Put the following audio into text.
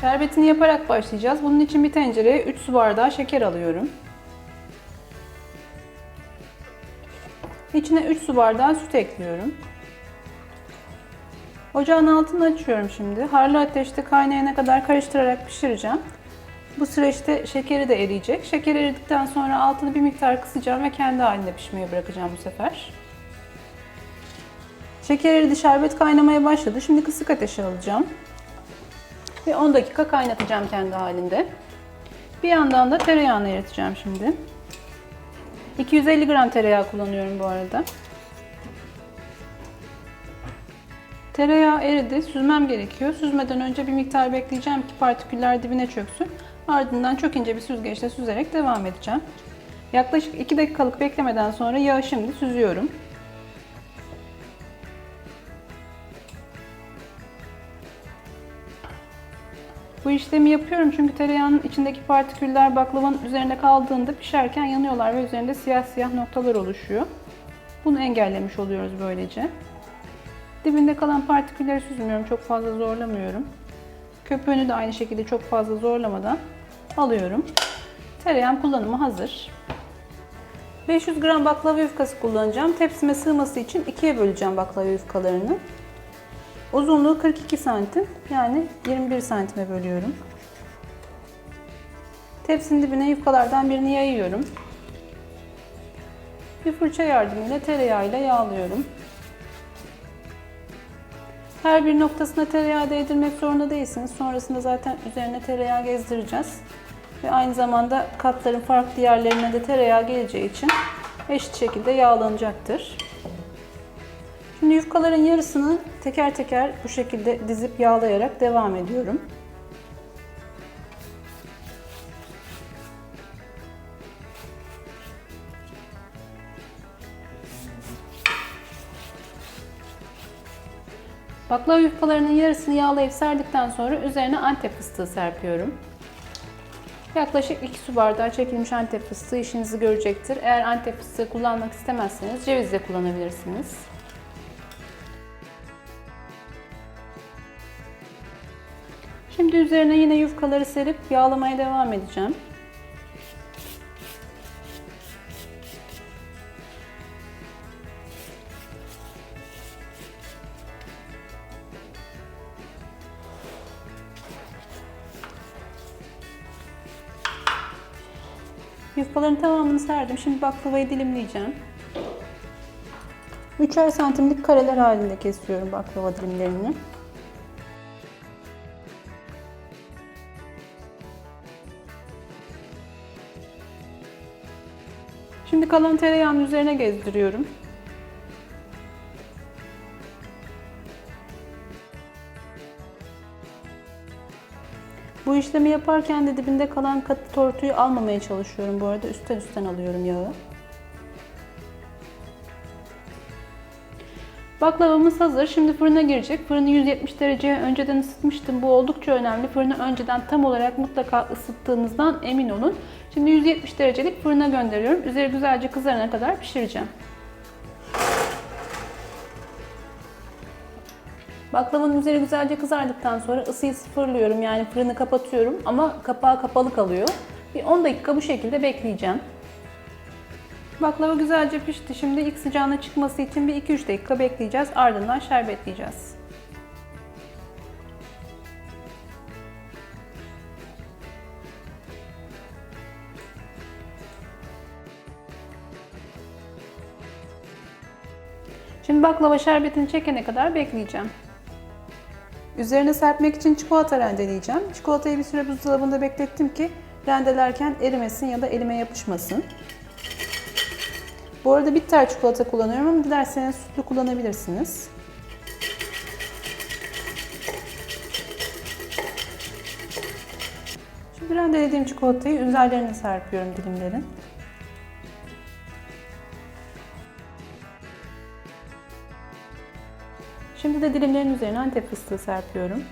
Şerbetini yaparak başlayacağız. Bunun için bir tencereye 3 su bardağı şeker alıyorum. İçine 3 su bardağı süt ekliyorum. Ocağın altını açıyorum şimdi. Harlı ateşte kaynayana kadar karıştırarak pişireceğim. Bu süreçte şekeri de eriyecek. Şeker eridikten sonra altını bir miktar kısacağım ve kendi halinde pişmeye bırakacağım bu sefer. Şeker eridi, şerbet kaynamaya başladı. Şimdi kısık ateşe alacağım. Ve 10 dakika kaynatacağım kendi halinde. Bir yandan da tereyağını eriteceğim şimdi. 250 gram tereyağı kullanıyorum bu arada. Tereyağı eridi, süzmem gerekiyor. Süzmeden önce bir miktar bekleyeceğim ki partiküller dibine çöksün. Ardından çok ince bir süzgeçle süzerek devam edeceğim. Yaklaşık 2 dakikalık beklemeden sonra yağı şimdi süzüyorum. Bu işlemi yapıyorum çünkü tereyağının içindeki partiküller baklavanın üzerine kaldığında pişerken yanıyorlar ve üzerinde siyah siyah noktalar oluşuyor. Bunu engellemiş oluyoruz böylece. Dibinde kalan partikülleri süzmüyorum, çok fazla zorlamıyorum. Köpüğünü de aynı şekilde çok fazla zorlamadan alıyorum. Tereyağım kullanıma hazır. 500 gram baklava yufkası kullanacağım. Tepsime sığması için ikiye böleceğim baklava yufkalarını. Uzunluğu 42 santim yani 21 santime bölüyorum. Tepsinin dibine yufkalardan birini yayıyorum. Bir fırça yardımıyla tereyağıyla yağlıyorum. Her bir noktasına tereyağı değdirmek zorunda değilsiniz. Sonrasında zaten üzerine tereyağı gezdireceğiz. Ve aynı zamanda katların farklı yerlerine de tereyağı geleceği için eşit şekilde yağlanacaktır. Şimdi yufkaların yarısını teker teker bu şekilde dizip yağlayarak devam ediyorum. Baklava yufkalarının yarısını yağlayıp serdikten sonra üzerine antep fıstığı serpiyorum. Yaklaşık 2 su bardağı çekilmiş antep fıstığı işinizi görecektir. Eğer antep fıstığı kullanmak istemezseniz ceviz de kullanabilirsiniz. Şimdi üzerine yine yufkaları serip yağlamaya devam edeceğim. Yufkaların tamamını serdim. Şimdi baklavayı dilimleyeceğim. 3'er santimlik kareler halinde kesiyorum baklava dilimlerini. Şimdi kalan tereyağının üzerine gezdiriyorum. Bu işlemi yaparken de dibinde kalan katı tortuyu almamaya çalışıyorum bu arada. Üstten üstten alıyorum yağı. Baklavamız hazır. Şimdi fırına girecek. Fırını 170 dereceye önceden ısıtmıştım. Bu oldukça önemli. Fırını önceden tam olarak mutlaka ısıttığınızdan emin olun. Şimdi 170 derecelik fırına gönderiyorum. Üzeri güzelce kızarana kadar pişireceğim. Baklavanın üzeri güzelce kızardıktan sonra ısıyı sıfırlıyorum. Yani fırını kapatıyorum ama kapağı kapalı kalıyor. Bir 10 dakika bu şekilde bekleyeceğim. Baklava güzelce pişti. Şimdi ilk sıcağına çıkması için bir 2-3 dakika bekleyeceğiz. Ardından şerbetleyeceğiz. Şimdi baklava şerbetini çekene kadar bekleyeceğim. Üzerine serpmek için çikolata rendeleyeceğim. Çikolatayı bir süre buzdolabında beklettim ki rendelerken erimesin ya da elime yapışmasın. Bu arada bitter çikolata kullanıyorum ama dilerseniz sütlü kullanabilirsiniz. Şimdi rendelediğim çikolatayı üzerlerine serpiyorum dilimlerin. Şimdi de dilimlerin üzerine antep fıstığı serpiyorum.